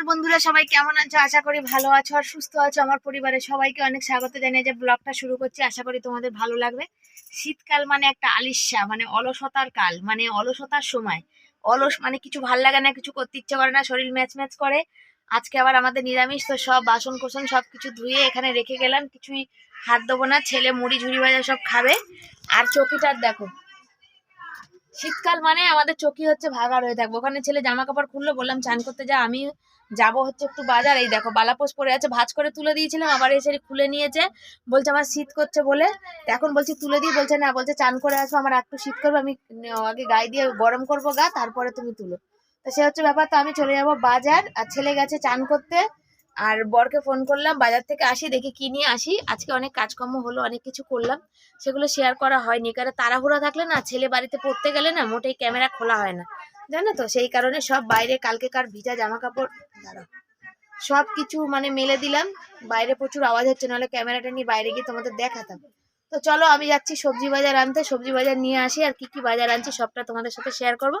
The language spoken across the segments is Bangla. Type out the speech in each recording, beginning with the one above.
সকাল বন্ধুরা, সবাই কেমন আছো? আশা করি ভালো আছো আর সুস্থ আছো। আমার পরিবারের সবাইকে অনেক স্বাগত জানিয়ে যে ব্লগটা শুরু করছি। আশা করি তোমাদের ভালো লাগবে। শীতকাল মানে একটা আলিস্যা মানে অলসতার কাল মানে অলসতার সময়। অলস মানে কিছু ভালো লাগে না, কিছু করতে ইচ্ছে করে না, শরীর ম্যাচ ম্যাচ করে। আজকে আবার আমাদের নিরামিষ, তো সব বাসন কোসন সব কিছু ধুয়ে এখানে রেখে গেলাম। কিছুই হাত দেবো না, ছেলে মুড়ি ঝুড়ি ভাজা সব খাবে। আর চকিটার দেখো, শীতকাল মানে আমাদের চকি হচ্ছে ভাগার হয়ে থাকব। ওখানে ছেলে জামা কাপড় খুললো, বললাম, চান করতে যা। আমি যাব হচ্ছে একটু বাজার। এই দেখো বালাপোষ পরে আছে, ভাজ করে তুলে দিয়েছিলাম, আবার এসে খুলে নিয়েছে। বলছে, আমার শীত করছে বলে। এখন বলছি, তুলে দিই। বলছে, না। বলছে, চান করে আসব আমার একটু শীত করবে, আমি আগে গায়ে দিয়ে গরম করব গা, তারপরে তুমি তুলো। তো সে হচ্ছে ব্যাপার, তো আমি চলে যাব বাজার, আর ছেলে গেছে চান করতে। আর বরকে ফোন করলাম, বাজার থেকে আসি, দেখি কি নিয়ে আসি। আজকে অনেক কাজকর্ম হলো, অনেক কিছু করলাম, সেগুলো শেয়ার করা হয়নি। কারণ তাড়াহুড়া থাকলে না, ছেলে বাড়িতে পড়তে গেলে না, মোটেই ক্যামেরা খোলা হয় না। জানো তো, সেই কারণে সব বাইরে কালকেকার ভিজা জামা কাপড় দাঁড়াও। সব কিছু মানে মেলে দিলাম। বাইরে প্রচুর আওয়াজ হচ্ছে, নাহলে ক্যামেরাটা নিয়ে বাইরে গিয়ে তোমাদের দেখাতাম। তো চলো আমি যাচ্ছি সবজি বাজার আনতে। সবজি বাজার নিয়ে আসি আর কি কি বাজার আনছি সবটা তোমাদের সাথে শেয়ার করব।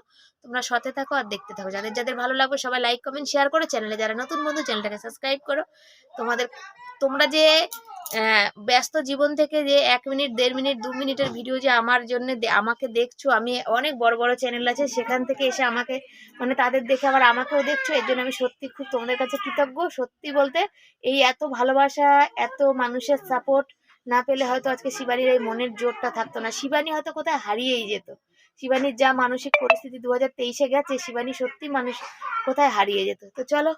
তোমরা সাথে থাকো আর দেখতে থাকো। যাদের যাদের ভালো লাগবে সবাই লাইক কমেন্ট শেয়ার করো। চ্যানেলে যারা নতুন বন্ধু চ্যানেলটাকে সাবস্ক্রাইব করো। তোমাদের, তোমরা যে ব্যস্ত জীবন থেকে যে এক মিনিট দেড় মিনিট দু মিনিটের ভিডিও যে আমার জন্য আমাকে দেখছ, আমি অনেক বড় বড় চ্যানেল আছে। সেখান থেকে এসে আমাকে মানে তাদের দেখে আবার আমাকেও দেখছ। এর জন্য আমি সত্যি খুব তোমাদের কাছে কৃতজ্ঞ। সত্যি বলতে এই এত ভালোবাসা, এত মানুষের সাপোর্ট না পেলে হয়তো আজকে শিবানীর এই মনের জোরটা থাকতো না। শিবানী হয়তো কোথায় হারিয়েই যেত। শিবানীর যা মানসিক পরিস্থিতি দু হাজার তেইশে গেছে, শিবানী সত্যি মানুষ কোথায় হারিয়ে যেত। তো চলো,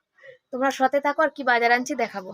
তোমরা সতে থাকো আর কি বাজার আনছি দেখাবো।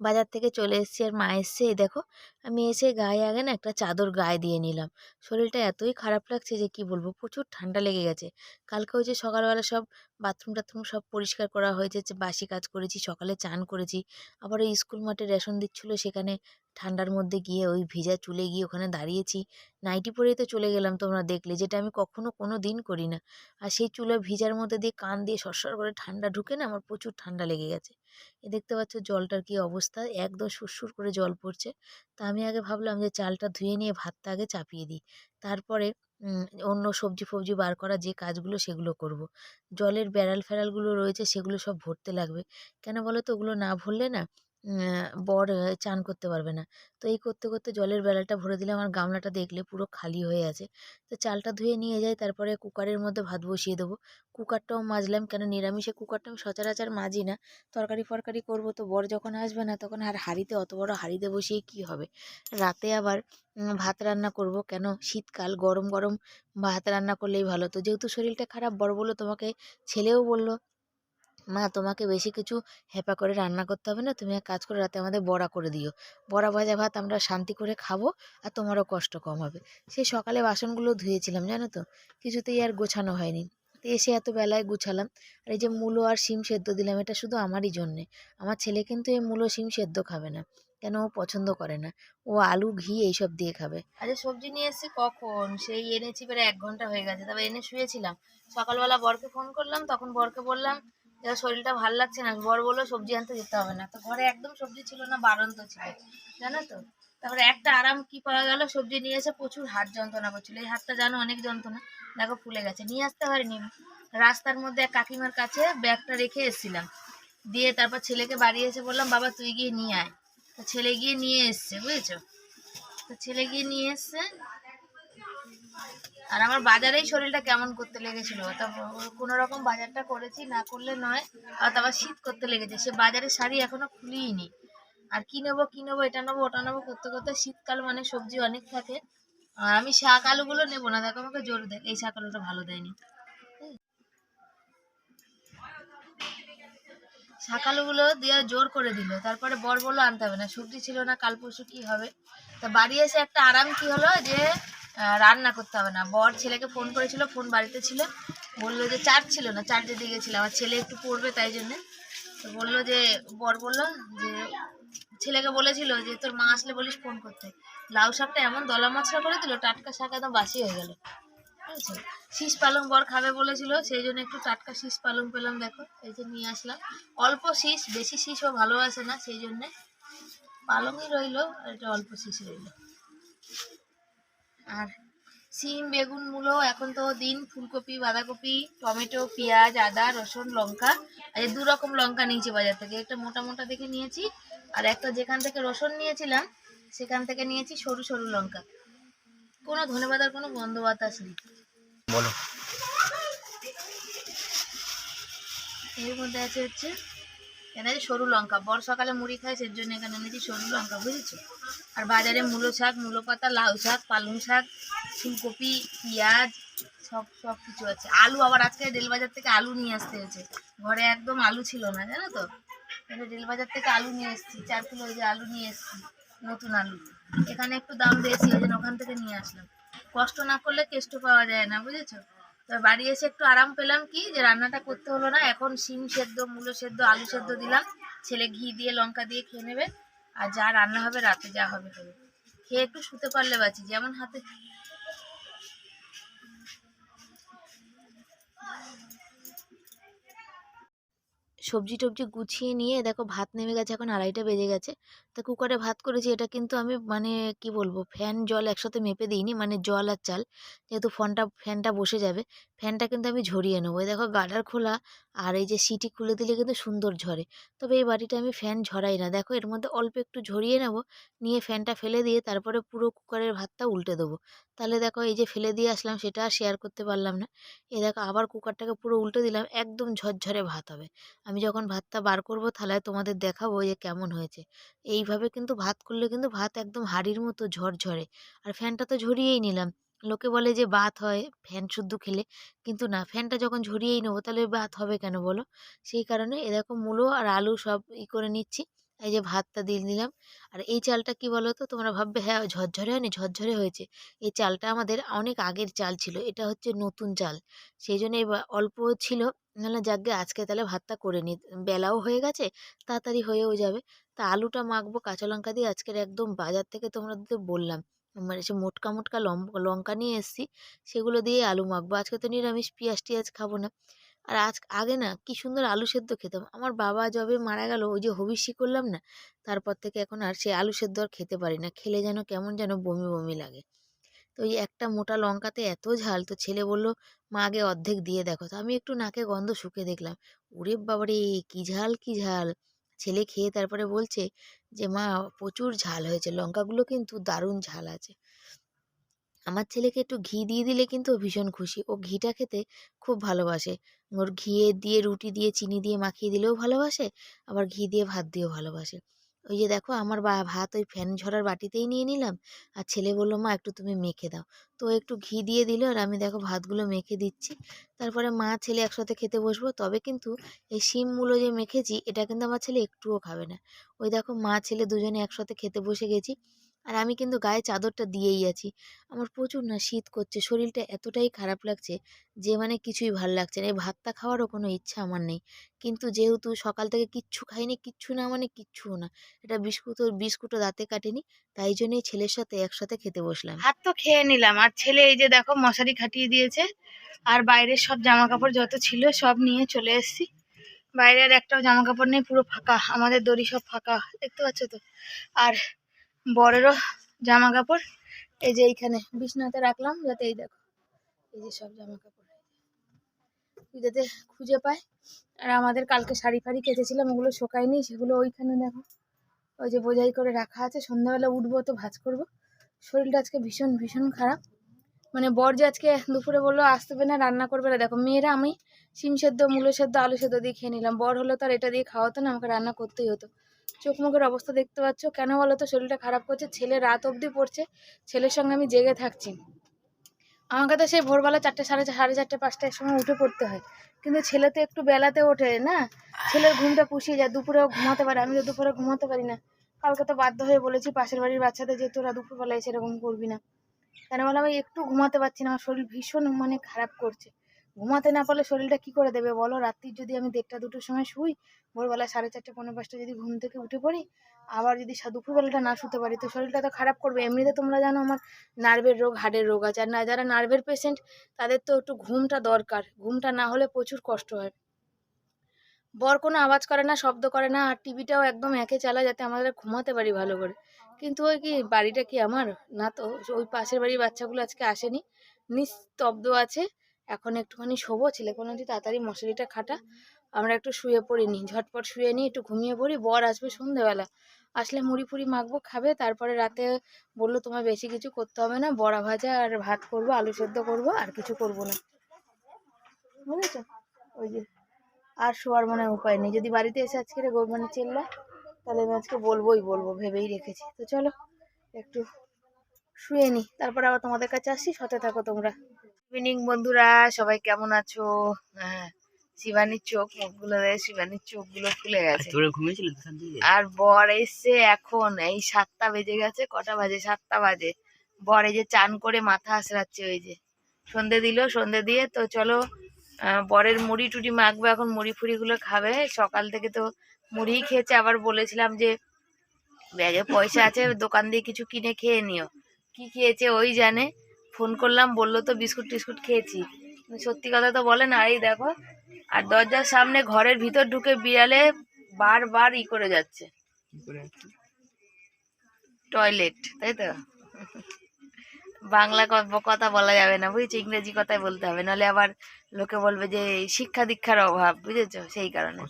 বাজার থেকে চলে এসেছি আর মা এসছে দেখো, আমি এসে গায়ে আগে না একটা চাদর গায়ে দিয়ে নিলাম। শরীরটা এতই খারাপ লাগছে যে কি বলব, প্রচুর ঠান্ডা লেগে গেছে। কালকে ওই যে সকালবেলা সব বাথরুম টাথরুম সব পরিষ্কার করা হয়েছে বাসি কাজ করেছি, সকালে চান করেছি, আবার ওই স্কুল মাঠে রেশন দিচ্ছিল সেখানে ঠান্ডার মধ্যে গিয়ে ওই ভিজা চুলে গিয়ে ওখানে দাঁড়িয়েছি। নাইটি পরেই তো চলে গেলাম তোমরা দেখলে, যেটা আমি কখনো কোনো দিন করি না। আর সেই চুলে ভিজার মধ্যে দিয়ে কান দিয়ে সরসর করে ঠান্ডা ঢুকে না আমার প্রচুর ঠান্ডা লেগে গেছে। এ দেখতে পাচ্ছ জলটার কি অবস্থা, একদম সুরসুর করে জল পড়ছে। তা আমি আগে ভাবলাম যে চালটা ধুয়ে নিয়ে ভাতটা আগে চাপিয়ে দিই। তারপরে অন্য সবজি ফবজি বার করা যে কাজগুলো সেগুলো করব। জলের ব্যারাল ফ্যারালগুলো রয়েছে সেগুলো সব ভরতে লাগবে। কেন বলো তো, ওগুলো না ভরলে না বর চান করতে পারবে না। তো এই করতে করতে জলের বেলাটা ভরে দিলে আমার গামলাটা দেখলে পুরো খালি হয়ে আছে। তো চালটা ধুয়ে নিয়ে যাই, তারপরে কুকারের মধ্যে ভাত বসিয়ে দেবো। কুকারটাও মাজলাম, কেন নিরামিষে কুকারটা আমি সচরাচর মাজি না। তরকারি, ফরকারি করব তো বর যখন আসবে না, তখন আর হাঁড়িতে, অত বড় হাঁড়িতে বসিয়ে কি হবে? রাতে আবার ভাত রান্না করব কেন? শীতকাল, গরম গরম, ভাত রান্না করলেই ভালো। তো যেহেতু শরীরটা খারাপ বড় বলল, তোমাকে ছেলেও বলল মা, তোমাকে বেশি কিছু হ্যাপা করে রান্না করতে হবে না। তুমি এক কাজ করে, রাতে আমাদের বড়া করে দিও। বড়া, ভাজা ভাত আমরা শান্তি করে খাব আর তোমারও কষ্ট কম হবে। সেই সকালে বাসনগুলো ধুয়েছিলাম, জানো তো? কিছুতেই আর গোছানো হয়নি। তো এসে এত বেলায় গুছালাম। আর এই যে মূলো আর শিম সেদ্ধ দিলাম, এটা শুধু আমারই জন্যে। আমার ছেলে কিন্তু এই মূলো শিম সেদ্ধ খাবে না। কেন? ও পছন্দ করে না। ও আলু, ঘি এইসব দিয়ে খাবে। আরে সবজি নিয়ে এসেছি কখন? সেই এনেছি প্রায় এক ঘণ্টা হয়ে গেছে। তবে এনে শুয়েছিলাম। সকালবেলা বরকে ফোন করলাম। তখন বরকে বললাম যে শরীরটা ভালো লাগছে না, বর বলল সবজি আনতে যেতে হবে না। তো ঘরে একদম সবজি ছিল না বারন্ত ছিল, জানো তো? তারপরে একটা আরাম কি পাওয়া গেল? সবজি নিয়ে এসে প্রচুর হাত যন্ত্রণা করছিল। এই হাতটা জানো অনেক যন্ত্রণা, দেখো ফুলে গেছে। নিয়ে আসতে পারিনি। রাস্তার মধ্যে এক কাকিমার কাছে ব্যাগটা রেখে এসেছিলাম। দিয়ে তারপর ছেলেকে বাড়ি এসে বললাম, বাবা, তুই গিয়ে নিয়ে আয়। তো ছেলে গিয়ে নিয়ে এসছে, বুঝেছ? তো ছেলে গিয়ে নিয়ে এসছে আর আমার বাজারেই শরীরটা কেমন করতে লেগেছিল? কোনো রকম বাজারটা করেছি, না করলে নয় আর তারপর শীত করতে লেগেছে। সে বাজারের শাড়ি এখনও খুলিনি আর কি নেব কি নেব, এটা নেব, ওটা নেব, করতে করতে শীতকাল মানে সবজি অনেক থাকে। আর আমি শাক আলুগুলো নেব না, দেখো আমাকে জোর দেয়, এই শাক আলুটা ভালো দেয়নি। শাক আলুগুলো দিয়ে জোর করে দিল, তারপরে বর বলল আনতে হবে না, সবজি ছিল না, কাল পরশু কি হবে? তা বাড়ি এসে একটা আরাম কি হলো যে রান্না করতে হবে না। বর ছেলেকে ফোন করেছিল ফোন বাড়িতে ছিল। বলল যে চার্জ ছিল না চার্জে দিয়ে গেছিল। আমার ছেলে একটু পড়বে তাই জন্যে। তো বলল যে, বর বলল যে, ছেলেকে বলেছিল যে, তোর মা আসলে বলিস ফোন করতে। লাউ শাকটা এমন দলা মশলা করে দিল, টাটকা শাক একদম বাসি হয়ে গেল। বুঝেছ? শীষ পালং বর খাবে বলেছিল, সেই জন্য একটু টাটকা শীষ পালং পেলাম দেখো, এই যে নিয়ে আসলাম। অল্প শীষ, বেশি শীষ ও ভালোবাসে না, সেই জন্যে পালংই রইল, আর এটা অল্প শীষ রইল। আর সিম বেগুন মূলো এখন তো দিন ফুলকপি বাঁধাকপি টমেটো পেঁয়াজ আদা রসুন লঙ্কা আর এই দু রকম লঙ্কা নিয়েছি বাজার থেকে। একটা মোটা মোটা দেখে নিয়েছি আর একটা যেখান থেকে রসুন নিয়েছিলাম সেখান থেকে নিয়েছি সরু সরু লঙ্কা। কোনো ধনেপাতার কোনো গন্ধ বাতাস নেই বলো। এর মধ্যে আছে হচ্ছে এখানে সরু লঙ্কা। বর্ষাকালে মুড়ি খায় সের জন্য এখানে এনেছি সরু লঙ্কা, বুঝেছ? আর বাজারে মূলো শাক, মূলো পাতা, লাউ শাক, পালং শাক, ফুলকপি, পেঁয়াজ, সব সব কিছু আছে। আলু আবার আজকে রেল বাজার থেকে আলু নিয়ে আসতে হয়েছে। ঘরে একদম আলু ছিল না, জানো তো? এখানে রেল বাজার থেকে আলু নিয়ে এসেছি, চার কিলো যে আলু নিয়ে এসেছি, নতুন আলু। এখানে একটু দাম বেশি, ওই জন্য ওখান থেকে নিয়ে আসলাম। কষ্ট না করলে কেষ্ট পাওয়া যায় না, বুঝেছ? তো বাড়ি এসে একটু আরাম পেলাম কি যে রান্নাটা করতে হলো না। এখন শিম সেদ্ধ, মূলো সেদ্ধ, আলু সেদ্ধ দিলাম। ছেলে ঘি দিয়ে, লঙ্কা দিয়ে খেয়ে নেবে। আর যা রান্না হবে, রাতে যা হবে হবে খেয়ে একটু শুতে পারলে বাঁচি। যেমন হাতে সবজি টবজি গুছিয়ে নিয়ে দেখো, ভাত নেমে গেছে, এখন আড়াইটা বেজে গেছে। তা কুকারে ভাত করেছি, এটা কিন্তু আমি মানে কি বলব, ফ্যান, জল একসাথে মেপে দিইনি মানে জল আর চাল। যেহেতু ফোনটা, ফ্যানটা বসে যাবে, ফ্যানটা কিন্তু আমি ঝরিয়ে নেব। এই দেখো গাডার খোলা, আর এই যে সিটি খুলে দিলে কিন্তু সুন্দর ঝরে। তবে এই বাড়িটা আমি ফ্যান ঝরাই না। দেখো এর মধ্যে অল্প একটু ঝরিয়ে নেব, নিয়ে ফ্যানটা ফেলে দিয়ে তারপরে পুরো কুকারের ভাতটা উল্টে দেবো। তাহলে দেখো এই যে ফেলে দিয়ে আসলাম, সেটা আর শেয়ার করতে পারলাম না। এ দেখো আবার কুকারটাকে পুরো উল্টে দিলাম, একদম ঝরঝরে ভাত হবে। আমি যখন ভাতটা বার করব থালায় তোমাদের দেখাবো যে কেমন হয়েছে। এইভাবে কিন্তু ভাত করলে কিন্তু ভাত একদম হাঁড়ির মতো ঝরঝরে। আর ফ্যানটা তো ঝরিয়েই নিলাম। লোকে বলে যে বাত হয়, ফ্যান শুদ্ধ খেলে। কিন্তু না, ফ্যানটা যখন ঝরিয়েই নেব তাহলে বাত হবে কেন বলো? সেই কারণে এরকম মূলো আর আলু সব ই করে নিচ্ছি। এই যে ভাতটা দিয়ে দিলাম। আর এই চালটা কি বলো তো তোমরা ভাববে হ্যাঁ ঝরঝরে হয়নি, ঝরঝরে হয়েছে। এই চালটা আমাদের অনেক আগের চাল ছিল। এটা হচ্ছে নতুন চাল। সেই জন্য অল্প ছিল। নাহলে যাকগে আজকে তাহলে ভাতটা করে নি বেলাও হয়ে গেছে, তাড়াতাড়ি হয়েও যাবে। তা আলুটা মাখবো, কাঁচা লঙ্কা দিয়ে আজকের একদম বাজার থেকে তোমাদের বললাম মানে সে মোটকা মোটকা লঙ্কা নিয়ে এসেছি, সেগুলো দিয়ে আলু মাখবো। আজকে তো নিরামিষ, পেঁয়াজ টিয়াজ খাব না। আর আজ, আগে না কি সুন্দর আলু সেদ্ধ খেতাম। আমার বাবা যবে মারা গেল, ওই যে হবিষ্যি করলাম না, তারপর থেকে এখন আর সে আলু সেদ্ধ আর খেতে পারি না। খেলে যেন কেমন যেন বমি বমি লাগে। তো ওই একটা মোটা লঙ্কাতে এত ঝাল, তো ছেলে বলল, মা, আগে অর্ধেক দিয়ে দেখো। তো আমি একটু নাকে গন্ধ শুকে দেখলাম। ওরে বাবারে, কি ঝাল কি ঝাল। ছেলে খেয়ে তারপরে বলছে যে, মা, প্রচুর ঝাল হয়েছে, লঙ্কাগুলো কিন্তু দারুণ ঝাল আছে। আমার ছেলেকে একটু ঘি দিয়ে দিলে কিন্তু ভীষণ খুশি। ও ঘিটা খেতে খুব ভালোবাসে। ওর ঘিয়ে দিয়ে রুটি দিয়ে, চিনি দিয়ে মাখিয়ে দিলেও ভালোবাসে, আবার ঘি দিয়ে ভাত দিয়েও ভালোবাসে। ওই যে দেখো আমার বা, ভাত ওই ফ্যান ঝরার বাটিতেই নিয়ে নিলাম। আর ছেলে বলল, মা, একটু তুমি মেখে দাও। তো একটু ঘি দিয়ে দিল আর আমি দেখো ভাতগুলো মেখে দিচ্ছি। তারপরে মা, ছেলে একসাথে খেতে বসবো। তবে কিন্তু এই শিমগুলো যে মেখেছি, এটা কিন্তু আমার ছেলে একটুও খাবে না। ওই দেখো মা, ছেলে দুজনে একসাথে খেতে বসে গেছি। আর আমি কিন্তু গায়ে চাদরটা দিয়েই আছি। আমার প্রচুর না শীত করছে, শরীরটা এতটাই খারাপ লাগছে যে মানে কিছুই ভালো লাগছে না। এই ভাতটা খাওয়ারও কোনো ইচ্ছা আমার নেই। কিন্তু যেহেতু সকাল থেকে কিচ্ছু খাইনি, কিচ্ছু না মানে কিচ্ছুও না। এটা বিস্কুটও বিস্কুটও দাঁতে কাটেনি, তাই জন্যই ছেলের সাথে একসাথে খেতে বসলাম। ভাত তো খেয়ে নিলাম। আর ছেলে এই যে দেখো মশারি খাটিয়ে দিয়েছে, আর বাইরের সব জামা কাপড় যত ছিল সব নিয়ে চলে এসেছি। বাইরে আর একটাও জামা কাপড় নেই, পুরো ফাঁকা। আমাদের দড়ি সব ফাঁকা। দেখতে পাচ্ছ তো? আর বরেরও জামা কাপড় এই যে এইখানে বিছনাতে রাখলাম, যাতে এই দেখো, এই যে সব জামা কাপড় যাতে খুঁজে পায়। আর আমাদের কালকে শাড়ি ফাড়ি কেটেছিলাম ওগুলো শোকায়নি, সেগুলো ওইখানে দেখো। ওই যে বোঝাই করে রাখা আছে, সন্ধ্যাবেলা উঠবো তো ভাজ করব। শরীরটা আজকে ভীষণ ভীষণ খারাপ। মানে বর যে আজকে দুপুরে বলল, আসতে না, রান্না করবে না। দেখো, মেয়েরা আমি শিম সেদ্ধ, মূলো সেদ্ধ, আলু সেদ্ধ দিয়ে খেয়ে নিলাম। বর হলো তার এটা দিয়ে খাওয়াতো না, আমাকে রান্না করতেই হতো। চোখ মুখের অবস্থা দেখতে পাচ্ছ। কেন বলো তো শরীরটা খারাপ করছে। ছেলে রাত অবধি পড়ছে। ছেলের সঙ্গে আমি জেগে থাকছি। আমাকে তো সেই ভোরবেলা চারটে, সাড়ে সাড়ে চারটে, পাঁচটার সময় উঠে পড়তে হয়। কিন্তু ছেলে তো একটু বেলাতে ওঠে, না? ছেলের ঘুমটা পুষিয়ে যায়। দুপুরেও ঘুমাতে পারে। আমি তো দুপুরে ঘুমাতে পারি না। কালকে তো বাধ্য হয়ে বলেছি, পাশের বাড়ির বাচ্চাদের যে তোরা দুপুরবেলায় সেরকম করবি না। কেন বলে? আমি একটু ঘুমাতে পারছি না। আমার শরীর ভীষণ মানে খারাপ করছে। ঘুমাতে না পারলে শরীরটা কি করে দেবে বলো? রাত্রির যদি আমি দেড়টা, দুটোর সময় শুই, ভোরবেলা সাড়ে চারটে পনেরো পাঁচটা যদি ঘুম থেকে উঠে পড়ি, আবার যদি দুপুরবেলাটা না শুতে পারি, তো শরীরটা তো খারাপ করবে। এমনিতে তোমরা জানো আমার নার্ভের রোগ, হাড়ের রোগ আছে। আর না, যারা নার্ভের পেশেন্ট তাদের তো একটু ঘুমটা দরকার। ঘুমটা না হলে প্রচুর কষ্ট হয়। বর কোনো আওয়াজ করে না, শব্দ করে না, আর টিভিটাও একদম একে চালা যাতে আমাদের ঘুমাতে পারি ভালো করে। কিন্তু ওই কি, বাড়িটা কি আমার? না তো, ওই পাশের বাড়ির বাচ্চাগুলো আজকে আসেনি। নিস্তব্ধ আছে। এখন একটুখানি শোবো, ছেলে কোনো তাড়াতাড়ি মশারিটা খাটা। আমরা একটু শুয়ে পড়িনি ঝটপট শুয়ে নিই একটু ঘুমিয়ে পড়ি, বর আসবে সন্ধেবেলা। আসলে মুড়ি ফুড়ি মাখবো, খাবে, তারপরে রাতে বলল তোমার বেশি কিছু করতে হবে না, বড়া ভাজা আর ভাত করব, আলু সেদ্ধ করব, আর কিছু করব না। বুঝেছ? ওই যে, আর শোয়ার মনে উপায় নেই। যদি বাড়িতে এসে আজকে রে মানে চিল্লা, তাহলে আমি আজকে বলবোই বলব, ভেবেই রেখেছি। তো চলো, একটু শুয়ে নি, তারপর আবার তোমাদের কাছে আসি সাথে থাকো তোমরা। ইভিনিং বন্ধুরা। সবাই কেমন আছো? হ্যাঁ শিবানীর চোখ মুখগুলো শিবানীর চোখগুলো ফুলে গেছে। আর বর এসছে এখন এই সাতটা বেজে গেছে কটা বাজে? সাতটা বাজে। বর এই যে চান করে মাথা আসরাচ্ছে ওই যে। সন্ধে দিল সন্ধে দিয়ে তো চলো বরের মুড়ি টুড়ি মাখবো এখন মুড়ি ফুড়িগুলো খাবে। সকাল থেকে তো মুড়িই খেয়েছে আবার বলেছিলাম যে ব্যাগে পয়সা আছে দোকান দিয়ে কিছু কিনে খেয়ে নিও। কি খেয়েছে ওই জানে। ফোন করলাম বলল তো বিস্কুট টিস্কুট খেয়েছি। সত্যি কথা তো বলে না এই দেখো আর দরজার সামনে ঘরের ভিতর ঢুকে বিড়ালে বারবার ই করে যাচ্ছে। টয়লেট তাই তো? বাংলা কথা বলা যাবে না বুঝেছ? ইংরেজি কথাই বলতে হবে নাহলে আবার লোকে বলবে যে শিক্ষা দীক্ষার অভাব বুঝেছ? সেই কারণে।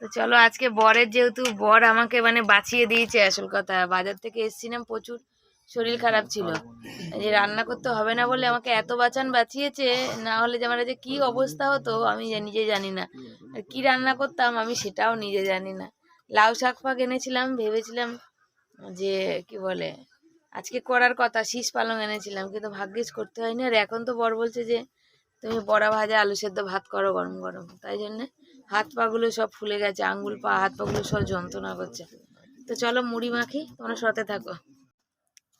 তো চলো আজকে বরের যেহেতু বর আমাকে মানে বাঁচিয়ে দিয়েছে আসল কথা। বাজার থেকে এসেছিলাম প্রচুর। শরীর খারাপ ছিল। যে রান্না করতে হবে না বলে আমাকে এত বাঁচান বাঁচিয়েছে না হলে যে আমার যে কি অবস্থা হতো আমি নিজে জানি না। আর কি রান্না করতাম আমি সেটাও নিজে জানি না। লাউ শাক ফাক এনেছিলাম ভেবেছিলাম যে কি বলে আজকে করার কথা শীষ পালং এনেছিলাম কিন্তু ভাগ্যিস করতে হয়নি। আর এখন তো বর বলছে যে তুমি বড়া ভাজা আলু সেদ্ধ ভাত করো গরম গরম। তাই জন্যে হাত পাগুলো সব ফুলে গেছে আঙ্গুল পা হাত পাগুলো সব যন্ত্রণা করছে। তো চলো মুড়ি মাখি তোমরা সাথে থাকো।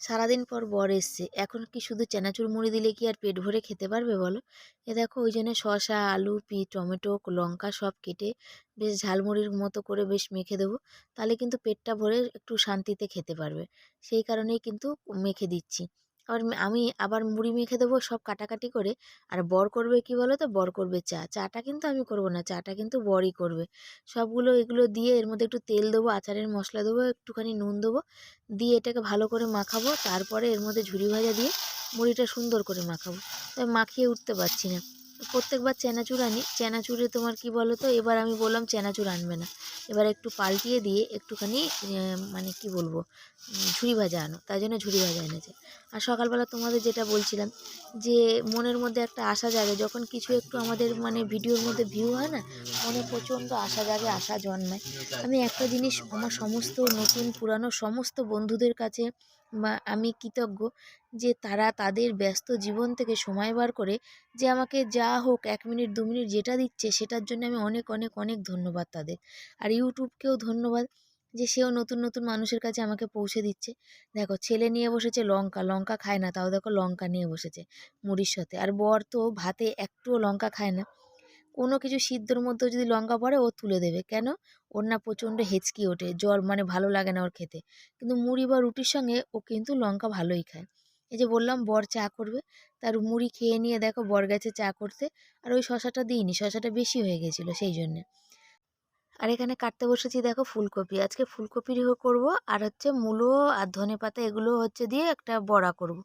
সারাদিন পর বর এসছে। এখন কি শুধু চেনাচুর মুড়ি দিলে কি আর পেট ভরে খেতে পারবে বলো? এ দেখো, ওই জন্য শশা আলু পি টমেটো, লঙ্কা সব কেটে বেশ ঝালমুড়ির মতো করে বেশ মেখে দেবো। তাহলে কিন্তু পেটটা ভরে একটু শান্তিতে খেতে পারবে। সেই কারণেই কিন্তু মেখে দিচ্ছি। আবার আমি আবার মুড়ি মেখে দেবো সব কাটাকাটি করে। আর বর করবে কি বলো তো বর করবে চা। চাটা কিন্তু আমি করব না, চাটা কিন্তু বরই করবে। সবগুলো এগুলো দিয়ে এর মধ্যে একটু তেল দেবো, আচারের মশলা দেবো, একটুখানি নুন দেবো, দিয়ে এটাকে ভালো করে মাখাবো। তারপরে এর মধ্যে ঝুড়ি ভাজা দিয়ে মুড়িটা সুন্দর করে মাখাবো। তাই মাখিয়ে উঠতে পারছি না। প্রত্যেকবার চেনাচুর আনি। চেনাচুরে তোমার কি বলো তো এবার আমি বললাম চেনাচুর আনবে না। এবার একটু পাল্টিয়ে দিয়ে একটুখানি মানে কি বলব? ঝুড়ি ভাজা আনো। তাই জন্য ঝুড়ি ভাজা এনেছে। আর সকালবেলা তোমাদের যেটা বলছিলাম, যে মনের মধ্যে একটা আশা জাগে। যখন কিছু একটু আমাদের মানে ভিডিওর মধ্যে ভিউ হয় না, মনে প্রচণ্ড আশা জাগে, আশা জন্মায়। আমি একটা জিনিস, আমার সমস্ত নতুন, পুরানো সমস্ত বন্ধুদের কাছে বা আমি কৃতজ্ঞ যে তারা তাদের ব্যস্ত জীবন থেকে সময় বার করে যে আমাকে যা হোক এক মিনিট, দু মিনিট যেটা দিচ্ছে সেটার জন্য আমি অনেক অনেক অনেক ধন্যবাদ তাদের। আর ইউটিউবকেও ধন্যবাদ যে সেও নতুন নতুন মানুষের কাছে আমাকে পৌঁছে দিচ্ছে। দেখো ছেলে নিয়ে বসেছে লঙ্কা লঙ্কা খায় না, তাও দেখো লঙ্কা নিয়ে বসেছে মুড়ির সাথে। আর বর তো ভাতে একটুও লঙ্কা খায় না। কোনো কিছু সিদ্ধর মধ্যেও যদি লঙ্কা পড়ে, ও তুলে দেবে। কেন? ওর না প্রচণ্ড হেঁচকি ওঠে জ্বর মানে ভালো লাগে না ওর খেতে। কিন্তু মুড়ি বা রুটির সঙ্গে ও কিন্তু লঙ্কা ভালোই খায়। এই যে বললাম, বর চা করবে। তার মুড়ি খেয়ে নিয়ে দেখো, বর গেছে চা করতে। আর ওই শশাটা দিইনি, শশাটা বেশি হয়ে গেছিল সেই জন্যে। আর এখানে কাটতে বসেছি দেখো ফুলকপি। আজকে ফুলকপির করব, আর হচ্ছে মূলো আর ধনে পাতা এগুলো হচ্ছে দিয়ে একটা বড়া করব।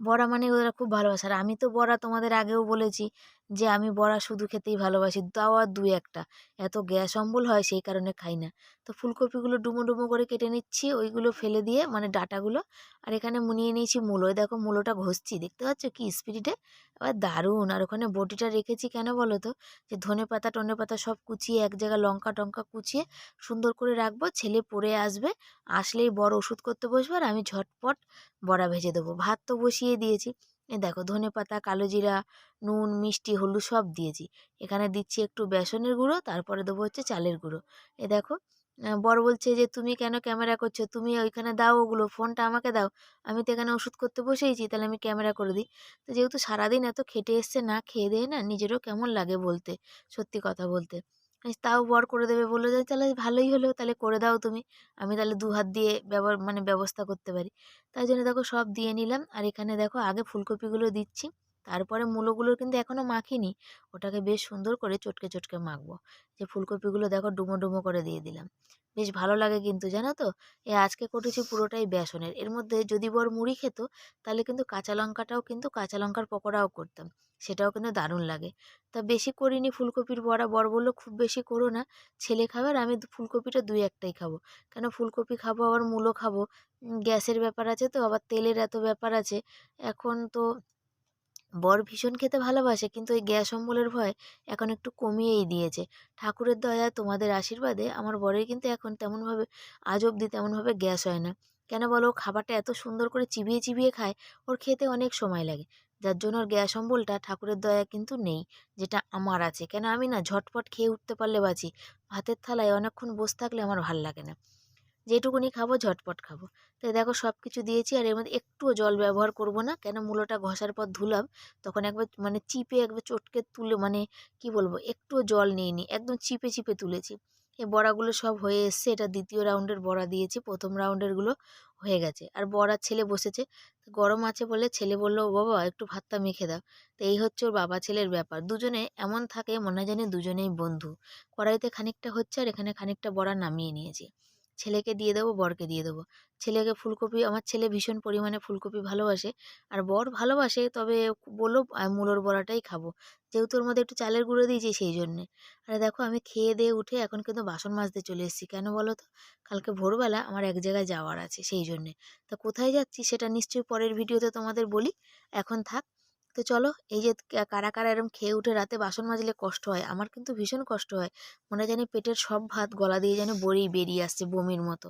বড়া মানে ওরা খুব ভালোবাসে। আর আমি তো বড়া তোমাদের আগেও বলেছি যে আমি বড়া শুধু খেতেই ভালোবাসি, তাও আর দুই একটা। এত গ্যাস অম্বল হয় সেই কারণে খাই না। তো ফুলকপিগুলো ডুমো ডুমো করে কেটে নিচ্ছি, ওইগুলো ফেলে দিয়ে মানে ডাটাগুলো, আর এখানে মুনিয়ে নিয়েছি মূলো। দেখো মূলোটা ঘষছি, দেখতে পাচ্ছ কি স্পিডে এবার দারুণ! আর ওখানে বটিটা রেখেছি কেন বলো তো? যে ধনে পাতা, টনে পাতা সব কুচিয়ে, এক জায়গায় লঙ্কা টঙ্কা কুচিয়ে সুন্দর করে রাখব, ছেলে পড়ে আসবে, আসলেই বড় ওষুধ করতে বসবে, আর আমি ঝটপট বড়া ভেজে দেবো। ভাত তো বসিয়ে দিয়েছি। এ দেখো ধনে পাতা, কালো জিরা, নুন, মিষ্টি, হলুদ সব দিয়েছি। এখানে দিচ্ছি একটু বেসনের গুঁড়ো, তারপরে দেবো হচ্ছে চালের গুঁড়ো। এ দেখো বর বলছে যে, তুমি কেন ক্যামেরা করছ? তুমি ওইখানে দাও ওগুলো, ফোনটা আমাকে দাও। আমি তো এখানে ওষুধ করতে বসেইছি, তাহলে আমি ক্যামেরা করে দিই। তো যেহেতু সারাদিন এত খেটে এসছে, না খেয়ে দেয়ে না, নিজেরও কেমন লাগে বলতে, সত্যি কথা বলতে। তাও বর করে দেবে। বলল যে, তাহলে ভালোই হলো, তাহলে করে দাও তুমি। আমি তাহলে দু হাত দিয়ে ব্যবহার মানে ব্যবস্থা করতে পারি। তাই জন্য দেখো সব দিয়ে নিলাম। আর এখানে দেখো আগে ফুলকপিগুলো দিচ্ছি। তারপরে মূলোগুলোর কিন্তু এখনও মাখিনি। ওটাকে বেশ সুন্দর করে চটকে চটকে মাখবো। যে ফুলকপিগুলো দেখো ডুমো ডুমো করে দিয়ে দিলাম। বেশ ভালো লাগে কিন্তু, জানো তো? এ আজকে করেছি পুরোটাই বেসনের। এর মধ্যে যদি বর মুড়ি খেত, তাহলে কিন্তু কাঁচা লঙ্কাটাও কিন্তু কাঁচা লঙ্কার পকোড়াও করতাম। সেটাও কিন্তু দারুণ লাগে। তা বেশি করিনি ফুলকপির বড়া, বর বলল, খুব বেশি করো না, ছেলে খাবে আর আমি ফুলকপিটা দুই একটাই খাব। কেন ফুলকপি খাব, আবার মূলো খাব? গ্যাসের ব্যাপার আছে তো, আবার তেলের এত ব্যাপার আছে। এখন তো বর ভীষণ খেতে ভালোবাসে, কিন্তু ওই গ্যাস অম্বলের ভয় এখন একটু কমিয়েই দিয়েছে। ঠাকুরের দয়া তোমাদের আশীর্বাদে আমার বরের কিন্তু এখন তেমনভাবে, আজ অবধি তেমনভাবে গ্যাস হয় না। কেন বলো খাবারটা এত সুন্দর করে চিবিয়ে চিবিয়ে খায়, ওর খেতে অনেক সময় লাগে। যার জন্য ওর গ্যাস অম্বলটা ঠাকুরের দয়া কিন্তু নেই, যেটা আমার আছে। কেন আমি না ঝটপট খেয়ে উঠতে পারলে বাঁচি। ভাতের থালায় অনেকক্ষণ বসে থাকলে আমার ভালো লাগে না। যেটুকুনি খাব ঝটপট খাব। তাই দেখো সব কিছু দিয়েছি আর এর মধ্যে একটুও জল ব্যবহার করব না। কেন মূলোটা ঘষার পর ধুলাম, তখন একবার মানে চিপে একবার চটকে তুলে মানে কি বলব, একটুও জল নিইনি, একদম চিপে চিপে তুলেছি। এই বড়াগুলো সব হয়ে এসছে, এটা দ্বিতীয় রাউন্ডের বড়া দিয়েছি, প্রথম রাউন্ডেরগুলো হয়ে গেছে। আর বড়ার ছেলে বসেছে। গরম আছে বলে ছেলে বলল "ও বাবা, একটু ভাতটা মেখে দাও। তো এই হচ্ছে ওর বাবা ছেলের ব্যাপার। দুজনে এমন থাকে, মনে হয় জানি দুজনেই বন্ধু। কড়াইতে খানিকটা হচ্ছে আর এখানে খানিকটা বড়া নামিয়ে নিয়েছি। ছেলেকে দিয়ে দেবো, বরকে দিয়ে দেবো। ছেলেকে ফুলকপি, আমার ছেলে ভীষণ পরিমাণে ফুলকপি ভালোবাসে। আর বর ভালোবাসে, তবে বলল, "আমি মূলোর বড়াটাই খাব। যেহেতু ওর মধ্যে একটু চালের গুঁড়ো দিয়েছি সেই জন্যে। আর দেখো, আমি খেয়ে দিয়ে উঠে এখন কিন্তু বাসন মাজতে চলে এসেছি। কেন বলো তো? কালকে ভোরবেলা আমার এক জায়গায় যাওয়ার আছে সেই জন্যে। তা কোথায় যাচ্ছি সেটা নিশ্চয়ই পরের ভিডিওতে তোমাদের বলি। এখন থাক। তো চলো, এই যে কারা কারা এরম খেয়ে উঠে রাতে বাসন মাজলে কষ্ট হয়, আমার কিন্তু ভীষণ কষ্ট হয়। মনে জানি পেটের সব ভাত গলা দিয়ে যেন বড়েই বেরিয়ে আসছে বমির মতো।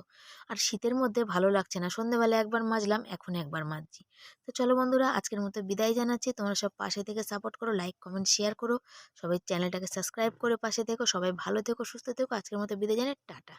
আর শীতের মধ্যে ভালো লাগছে না, সন্ধেবেলা একবার মাজলাম, এখন একবার মাজছি। তো চলো বন্ধুরা, আজকের মতো বিদায় জানাচ্ছি, তোমরা সব পাশে থেকে সাপোর্ট করো লাইক কমেন্ট শেয়ার করো। সবাই চ্যানেলটাকে সাবস্ক্রাইব করে পাশে থেকো, সবাই ভালো থেকো, সুস্থ থেকো, আজকের মতো বিদায় জানাই, টাটা।